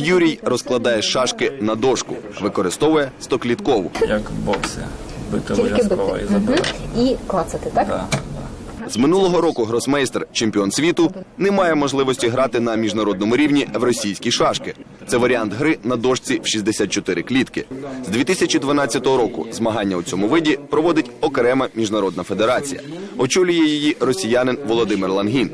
Юрій розкладає шашки на дошку, використовує стокліткову. Як бокси. Бити обов'язково бити і забивати. І клацати, так? Да. З минулого року гросмейстер, чемпіон світу, не має можливості грати на міжнародному рівні в російські шашки. Це варіант гри на дошці в 64 клітки. З 2012 року змагання у цьому виді проводить окрема міжнародна федерація. Очолює її росіянин Володимир Лангін.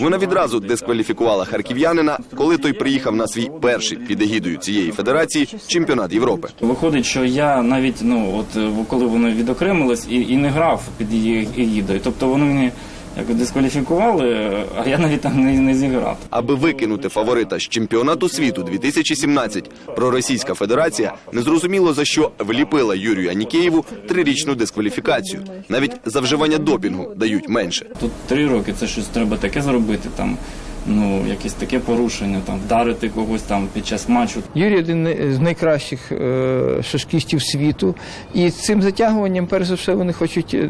Вона відразу дискваліфікувала харків'янина, коли той приїхав на свій перший під егідою цієї федерації чемпіонат Європи. Виходить, що я навіть ну от коли вони відокремились і, і не грав під її егідою. Тобто вони мене як дискваліфікували, а я навіть там не, не зіграв. Аби викинути фаворита з чемпіонату світу 2017, проросійська федерація незрозуміло за що вліпила Юрію Анікеєву трирічну дискваліфікацію. Навіть за вживання допінгу дають менше. Тут три роки це щось треба таке зробити, там ну якесь таке порушення, там вдарити когось там під час матчу. Юрій один з найкращих е, шашкістів світу, і цим затягуванням, перш за все, вони хочуть е,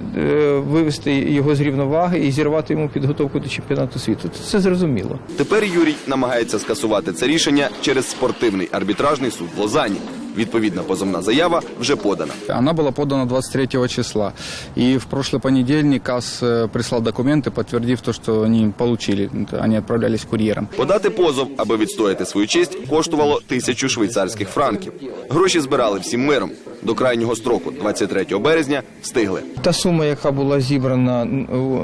вивести його з рівноваги і зірвати йому підготовку до чемпіонату світу. Це зрозуміло. Тепер Юрій намагається скасувати це рішення через спортивний арбітражний суд в Лозанні. Відповідна позовна заява вже подана. Она была подана 23 числа. И в прошлый понедельник КАС э, прислал документы, подтвердив то, что они получили. Это Они отправлялись курьером. Подати позов, аби відстояти свою честь, коштувало тисячу швейцарських франків. Гроші збирали всім миром. До крайнього строку, 23 березня, встигли. Та сума, яка була зібрана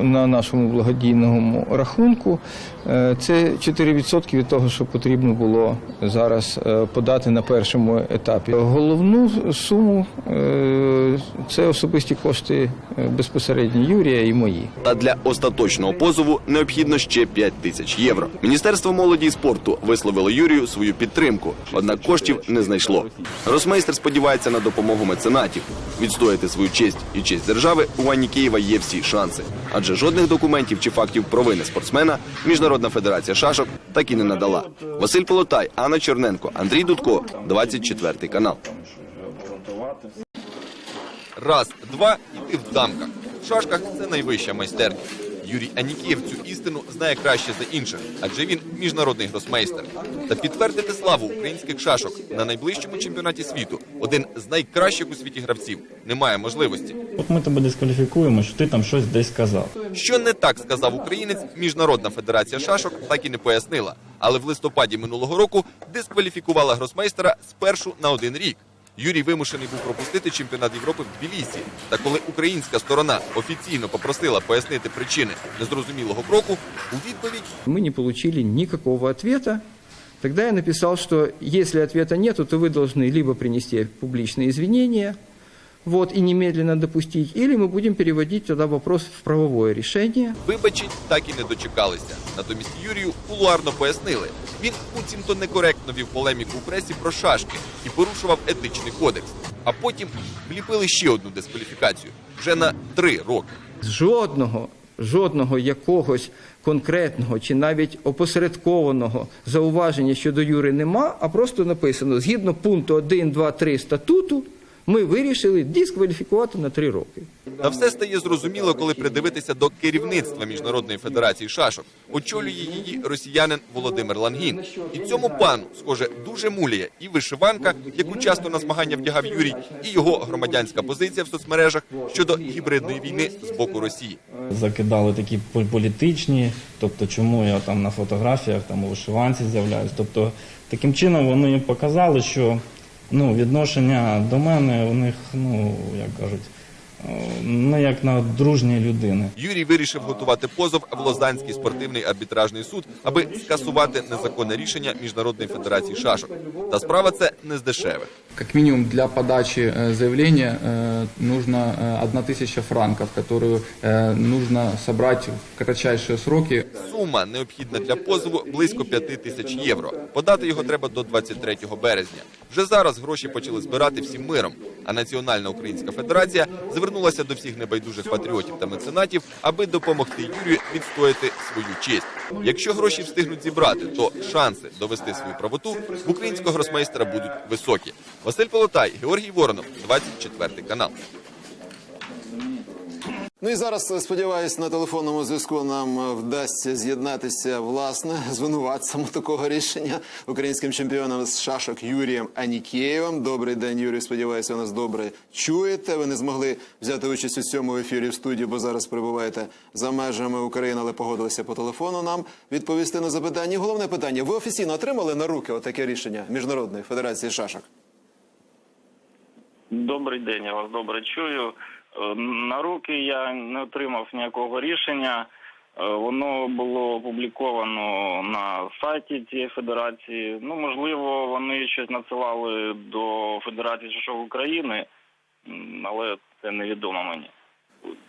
на нашому благодійному рахунку, е, це 4% від того, що потрібно було зараз е, подати на першому етапі. Головну суму е, це особисті кошти безпосередньо Юрія і мої. Та для остаточного позову необхідно ще 5 тисяч євро. Міністерство молоді і спорту висловило Юрію свою підтримку, однак коштів не знайшло. Росмейстер сподівається на допомогу меценатів. Відстояти свою честь і честь держави у Ані Києва є всі шанси, адже жодних документів чи фактів провини спортсмена Міжнародна федерація шашок так і не надала. Василь Полотай, Анна Черненко, Андрій Дудко, 24 канал. Раз, два, і ти в дамках. В шашках це найвища майстерня. Юрій Анікієв цю істину знає краще за інших, адже він міжнародний гросмейстер. Та підтвердити славу українських шашок на найближчому чемпіонаті світу один з найкращих у світі гравців немає можливості. От ми тебе дискваліфікуємо, що ти там щось десь сказав. Що не так сказав українець, міжнародна федерація шашок так і не пояснила. Але в листопаді минулого року дискваліфікувала гросмейстера спершу на один рік. Юрій вимушений був пропустити чемпіонат Європи в Тбілісі. Та коли українська сторона офіційно попросила пояснити причини незрозумілого кроку, у відповідь Мы не получили никакого ответа. Тогда я написал, что если ответа нет, то вы должны либо принести публичные извинения, вот, и немедленно допустить, или мы будем переводить тогда вопрос в правовое решение. вибачень так і не дочекалися. Натомість Юрію кулуарно пояснили, він буцімто некоректно вів полеміку у пресі про шашки і порушував етичний кодекс. А потім вліпили ще одну дискваліфікацію вже на три роки. Жодного, жодного якогось конкретного чи навіть опосередкованого зауваження щодо Юри нема, а просто написано, згідно пункту 1, 2, 3 статуту, ми вирішили дискваліфікувати на три роки. Та все стає зрозуміло, коли придивитися до керівництва міжнародної федерації шашок. Очолює її росіянин Володимир Лангін. І цьому пану, схоже, дуже муляє і вишиванка, яку часто на змагання вдягав Юрій, і його громадянська позиція в соцмережах щодо гібридної війни з боку Росії. Закидали такі пол- політичні, тобто чому я там на фотографіях там у вишиванці з'являюсь. Тобто таким чином вони показали, що ну, відношення до мене у них, ну як кажуть, е, не як на дружні людини. Юрій вирішив готувати позов в Лозанський спортивний арбітражний суд, аби скасувати незаконне рішення міжнародної федерації шашок. Та справа це не з дешевих. Как минимум для подачи э, заявления э, нужно э, одна тысяча франков, которую э, нужно собрать в кратчайшие сроки. Сума необхідна для позову близько 5 тисяч євро. Подати його треба до 23 березня. Вже зараз гроші почали збирати всім миром. А Національна Українська Федерація звернулася до всіх небайдужих патріотів та меценатів, аби допомогти Юрію відстояти свою честь. Якщо гроші встигнуть зібрати, то шанси довести свою правоту в українського гросмейстера будуть високі. Василь Полотай, Георгій Воронов, 24 канал. Ну і зараз е, сподіваюсь, на телефонному зв'язку нам е, вдасться з'єднатися власне звинуватцем такого рішення українським чемпіоном з шашок Юрієм Анікєєвим. Добрий день, Юрій. Сподіваюся, ви нас добре чуєте. Ви не змогли взяти участь у цьому ефірі в студії, бо зараз перебуваєте за межами України, але погодилися по телефону нам відповісти на запитання. Головне питання: ви офіційно отримали на руки отаке рішення міжнародної федерації шашок? Добрий день, я вас добре чую. Е, На руки я не отримав ніякого рішення. Е, Воно було опубліковано на сайті цієї федерації. Ну, можливо, вони щось надсилали до Федерації шашок України, але це невідомо мені.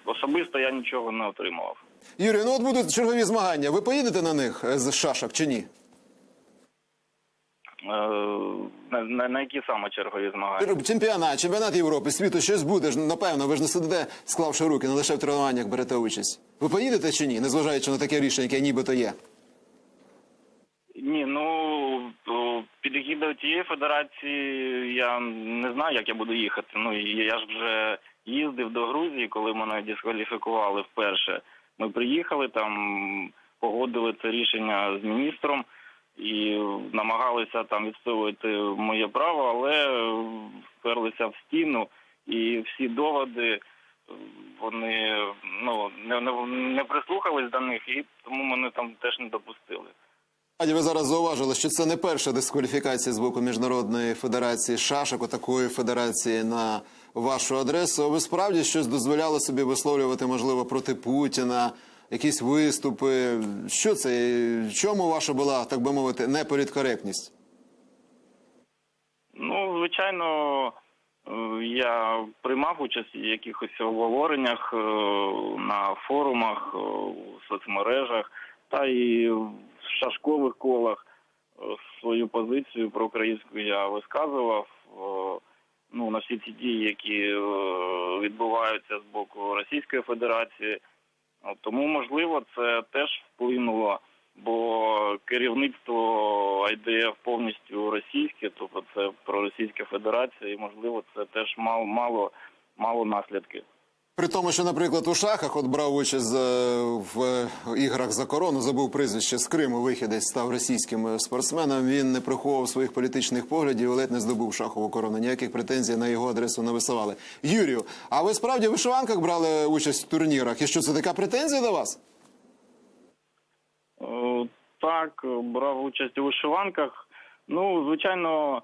Особисто я нічого не отримував. Юрій, ну от будуть чергові змагання. Ви поїдете на них е, з шашок чи ні? Е, На, на, на які саме чергові змагання? Чемпіонат, чемпіонат Європи, світу, щось буде ж, напевно, ви ж не сидите, склавши руки, не лише в тренуваннях берете участь. Ви поїдете чи ні, незважаючи на таке рішення, яке нібито є? Ні, ну о, під егідою тієї федерації я не знаю, як я буду їхати. Ну я ж вже їздив до Грузії, коли мене дискваліфікували вперше. Ми приїхали там, погодили це рішення з міністром і намагалися там відстоювати моє право, але вперлися в стіну, і всі доводи е, вони ну не, не, не прислухались до них, і тому мене там теж не допустили. Аді, ви зараз зауважили, що це не перша дискваліфікація з боку Міжнародної федерації шашок, такої федерації на вашу адресу. Ви справді щось дозволяли собі висловлювати, можливо, проти Путіна, якісь виступи. Що це? В чому ваша була, так би мовити, неполіткоректність? Ну, звичайно, е, я приймав участь в якихось обговореннях е, на форумах, е, у соцмережах та і в шашкових колах свою позицію про українську я висказував. Ну, на всі ці дії, які відбуваються з боку Російської Федерації. Тому, можливо, це теж вплинуло, бо керівництво IDF повністю російське, тобто це проросійська федерація, і можливо, це теж мало мало, мало наслідки. При тому, що, наприклад, у шахах от брав участь е, в іграх за корону, забув прізвище з Криму, вихідець став російським е, спортсменом. Він не приховував своїх політичних поглядів, і ледь не здобув шахову корону. Ніяких претензій на його адресу не висували. Юрію, а ви справді в вишиванках брали участь в турнірах? І що це така претензія до вас? Е, Так, брав участь у вишиванках. Ну, звичайно,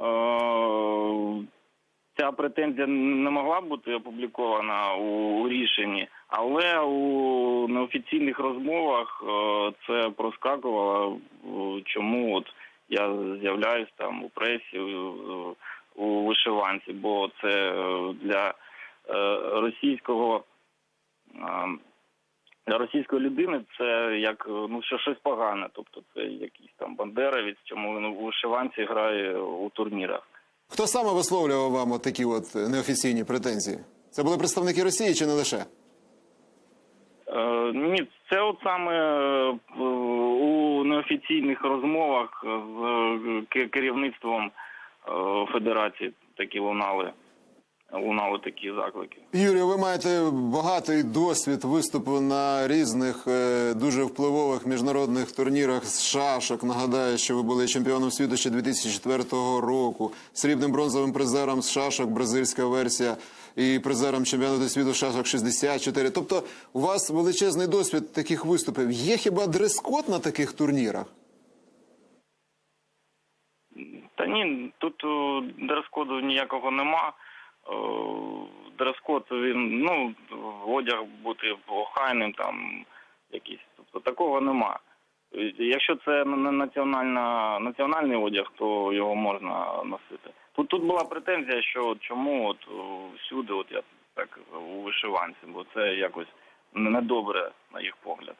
е, ця претензія не могла бути опублікована у, рішенні, але у неофіційних розмовах е, це проскакувало, е, чому от я з'являюсь там у пресі у, у вишиванці, бо це е, для е, російського. е, для російської людини це як ну що щось погане, тобто це якийсь там бандеровець, чому він у вишиванці грає у турнірах. Хто саме висловлював вам от такі от неофіційні претензії? Це були представники Росії чи не лише? Е, ні, це от саме е, у неофіційних розмовах з е, керівництвом е, федерації такі лунали, лунали такі заклики. Юрію, ви маєте багатий досвід виступу на різних е, дуже впливових міжнародних турнірах з шашок. Нагадаю, що ви були чемпіоном світу ще 2004 року, срібним бронзовим призером з шашок, бразильська версія, і призером чемпіонату світу шашок 64. Тобто, у вас величезний досвід таких виступів. Є хіба дрес-код на таких турнірах? Та ні, тут дрес-коду ніякого нема. О, Дрес-код він, ну, одяг бути охайним, там якийсь. Тобто такого нема. Е, Якщо це не національна, національний одяг, то його можна носити. Тут тут була претензія, що чому от всюди, от я так у вишиванці, бо це якось недобре на їх погляд.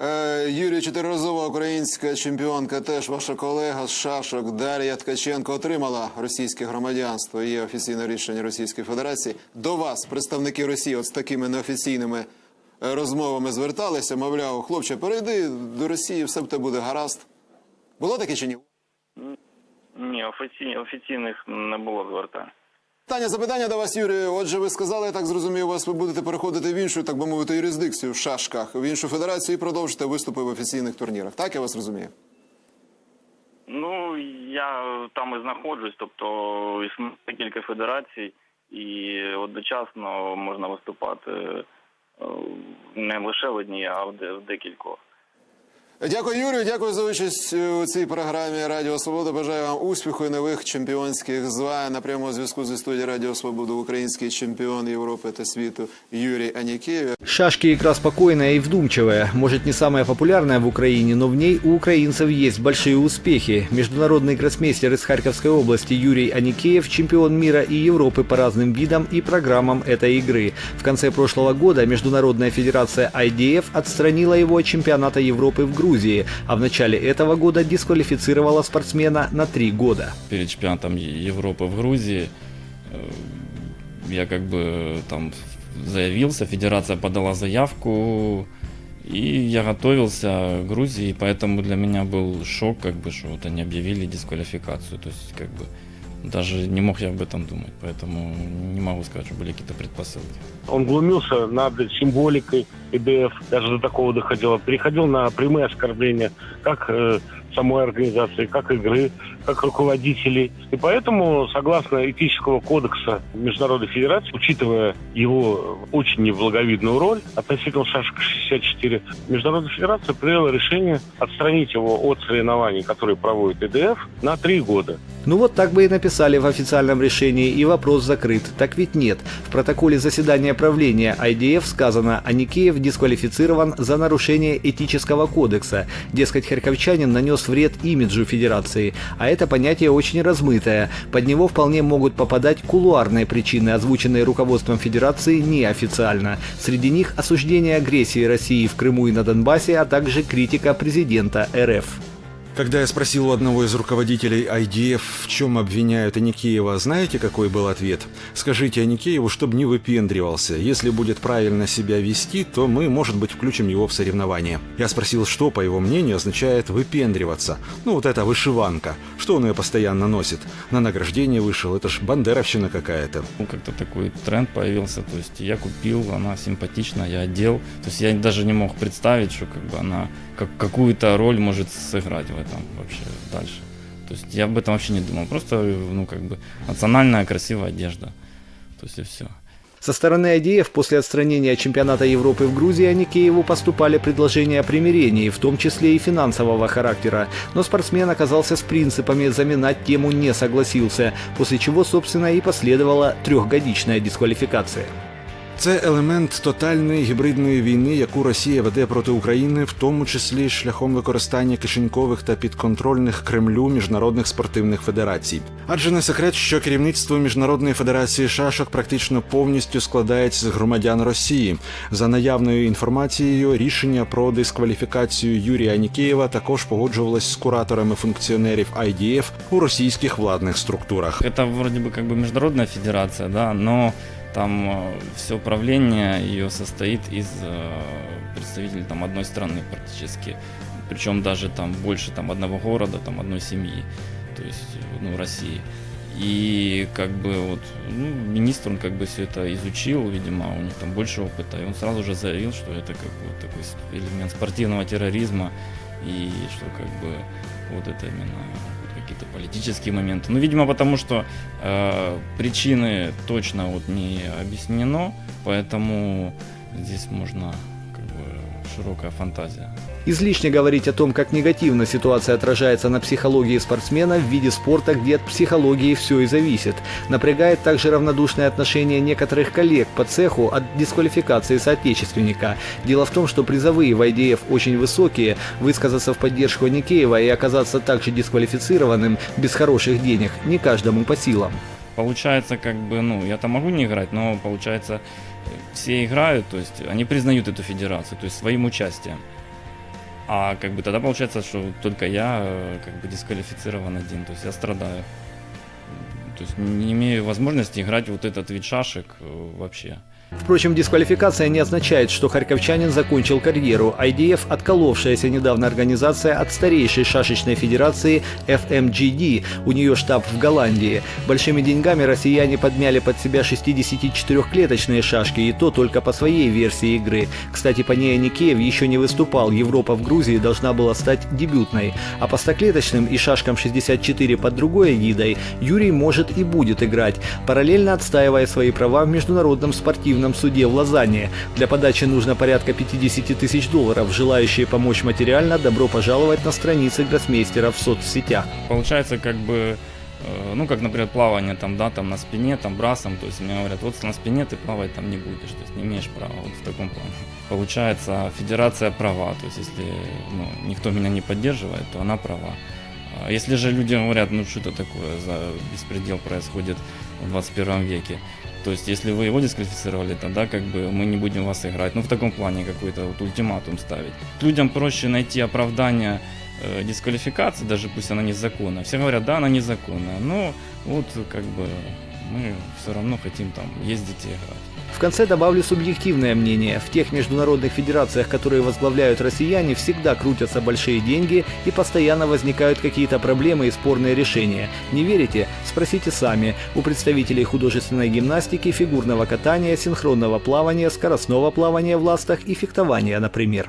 Е, Юрій, чотириразова українська чемпіонка, теж ваша колега з шашок Дар'я Ткаченко отримала російське громадянство. Є офіційне рішення Російської Федерації. До вас представники Росії, от з такими неофіційними е, розмовами зверталися. Мовляв, хлопче, перейди до Росії, все в тебе буде гаразд. Було таке чи ні? Ні, офіційних, офіційних не було звертань. Питання запитання до вас, Юрію. Отже, ви сказали, я так зрозумів, вас ви будете переходити в іншу, так би мовити, юрисдикцію в шашках, в іншу федерацію і продовжите виступи в офіційних турнірах. Так я вас розумію? Ну, я там і знаходжусь, тобто існує кілька федерацій, і одночасно можна виступати е, не лише в одній, а в декількох. Дякую, Юрію. Дякую за участь у цій програмі Радіо Свобода. Бажаю вам успіху і нових чемпіонських звань. На прямому зв'язку зі студією Радіо Свобода український чемпіон Європи та світу Юрій Анікеєв. Шашки игра спокойная и вдумчивая. Может, не самая популярная в Украине, но в ней у украинцев есть большие успехи. Международный гроссмейстер из Харьковской области Юрий Аникеев – чемпион мира и Европы по разным видам и программам этой игры. В конце прошлого года Международная федерация IDF отстранила его от чемпионата Европы в Грузии, а в начале этого года дисквалифицировала спортсмена на три года. Перед чемпионатом Европы в Грузии э, я как бы там заявился, федерация подала заявку, и я готовился к Грузии, поэтому для меня был шок, как бы, что вот они объявили дисквалификацию. То есть, как бы, даже не мог я об этом думать, поэтому не могу сказать, что были какие-то предпосылки. Он глумился над символикой ИДФ, даже до такого доходило. Переходил на прямые оскорбления как э, самой организации, как игры, как руководителей. И поэтому, согласно этического кодекса Международной Федерации, учитывая его очень неблаговидную роль относительно шашек 64, Международная Федерация приняла решение отстранить его от соревнований, которые проводит ИДФ, на три года. Ну вот так бы и написали в официальном решении, и вопрос закрыт. Так ведь нет. В протоколе заседания правления IDF сказано, Аникеев дисквалифицирован за нарушение этического кодекса. Дескать, харьковчанин нанес вред имиджу федерации. А это понятие очень размытое. Под него вполне могут попадать кулуарные причины, озвученные руководством федерации неофициально. Среди них осуждение агрессии России в Крыму и на Донбассе, а также критика президента РФ. Когда я спросил у одного из руководителей IDF, в чем обвиняют Аникеева, знаете, какой был ответ? Скажите Аникееву, чтобы не выпендривался. Если будет правильно себя вести, то мы, может быть, включим его в соревнования. Я спросил, что, по его мнению, означает выпендриваться. Ну, вот эта вышиванка. Что он ее постоянно носит? На награждение вышел, это ж бандеровщина какая-то. Ну, как-то такой тренд появился, то есть я купил, она симпатична, я одел, то есть я даже не мог представить, что как бы она как, какую-то роль может сыграть в этом вообще дальше. То есть я об этом вообще не думал, просто, ну, как бы, национальная красивая одежда, то есть и все. Со стороны IDF после отстранения чемпионата Европы в Грузии Аникееву поступали предложения о примирении, в том числе и финансового характера. Но спортсмен оказался с принципами, заминать тему не согласился, после чего, собственно, и последовала трехгодичная дисквалификация. Це елемент тотальної гібридної війни, яку Росія веде проти України, в тому числі шляхом використання кишенькових та підконтрольних Кремлю міжнародних спортивних федерацій. Адже не секрет, що керівництво міжнародної федерації шашок практично повністю складається з громадян Росії. За наявною інформацією, рішення про дискваліфікацію Юрія Анікеєва також погоджувалось з кураторами функціонерів IDF у російських владних структурах. Это вроде бы как бы международная федерация, да, но Там все правление ее состоит из э, представителей там одной страны практически, причем даже там больше там одного города, там одной семьи, то есть ну России. И как бы вот ну, министр он как бы все это изучил, видимо, у них там больше опыта, и он сразу же заявил, что это как бы вот такой элемент спортивного терроризма и что как бы вот это именно какие-то политические моменты. Ну, видимо, потому что э, причины точно вот не объяснено, поэтому здесь можно как бы широкая фантазия. Излишне говорить о том, как негативно ситуация отражается на психологии спортсмена в виде спорта, где от психологии все и зависит. Напрягает также равнодушное отношение некоторых коллег по цеху от дисквалификации соотечественника. Дело в том, что призовые в IDF очень высокие, высказаться в поддержку Никеева и оказаться также дисквалифицированным без хороших денег не каждому по силам. Получается, как бы, ну, я там могу не играть, но получается, все играют, то есть они признают эту федерацию, то есть своим участием. А как бы тогда получается, что только я э, как бы дисквалифицирован один, то есть я страдаю. То есть не имею возможности играть вот этот вид шашек э, вообще. Впрочем, дисквалификация не означает, что харьковчанин закончил карьеру. IDF – отколовшаяся недавно организация от старейшей шашечной федерации FMGD. У нее штаб в Голландии. Большими деньгами россияне подмяли под себя 64-клеточные шашки, и то только по своей версии игры. Кстати, по ней Аникеев еще не выступал. Европа в Грузии должна была стать дебютной. А по стоклеточным и шашкам 64 под другой эгидой Юрий может и будет играть, параллельно отстаивая свои права в Международном спортивном суде в Лозанне. Для подачи нужно порядка 50 тысяч долларов. Желающие помочь материально добро пожаловать на страницы гроссмейстера в соцсетях. Получается, как бы, э, ну, как, например, плавание там, да, там на спине, там брасом, то есть мне говорят, вот на спине ты плавать там не будешь, то есть не имеешь права, вот в таком плане. Получается, федерация права, то есть если ну, никто меня не поддерживает, то она права. А Если же люди говорят, ну что это такое за беспредел происходит в 21 веке, то есть если вы его дисквалифицировали, тогда как бы мы не будем вас играть. Ну в таком плане какой-то вот ультиматум ставить. Людям проще найти оправдание э, дисквалификации, даже пусть она незаконна. Все говорят, да, она незаконная, но вот как бы мы все равно хотим там ездить и играть. В конце добавлю субъективное мнение. В тех международных федерациях, которые возглавляют россияне, всегда крутятся большие деньги и постоянно возникают какие-то проблемы и спорные решения. Не верите? Спросите сами. У представителей художественной гимнастики, фигурного катания, синхронного плавания, скоростного плавания в ластах и фехтования, например.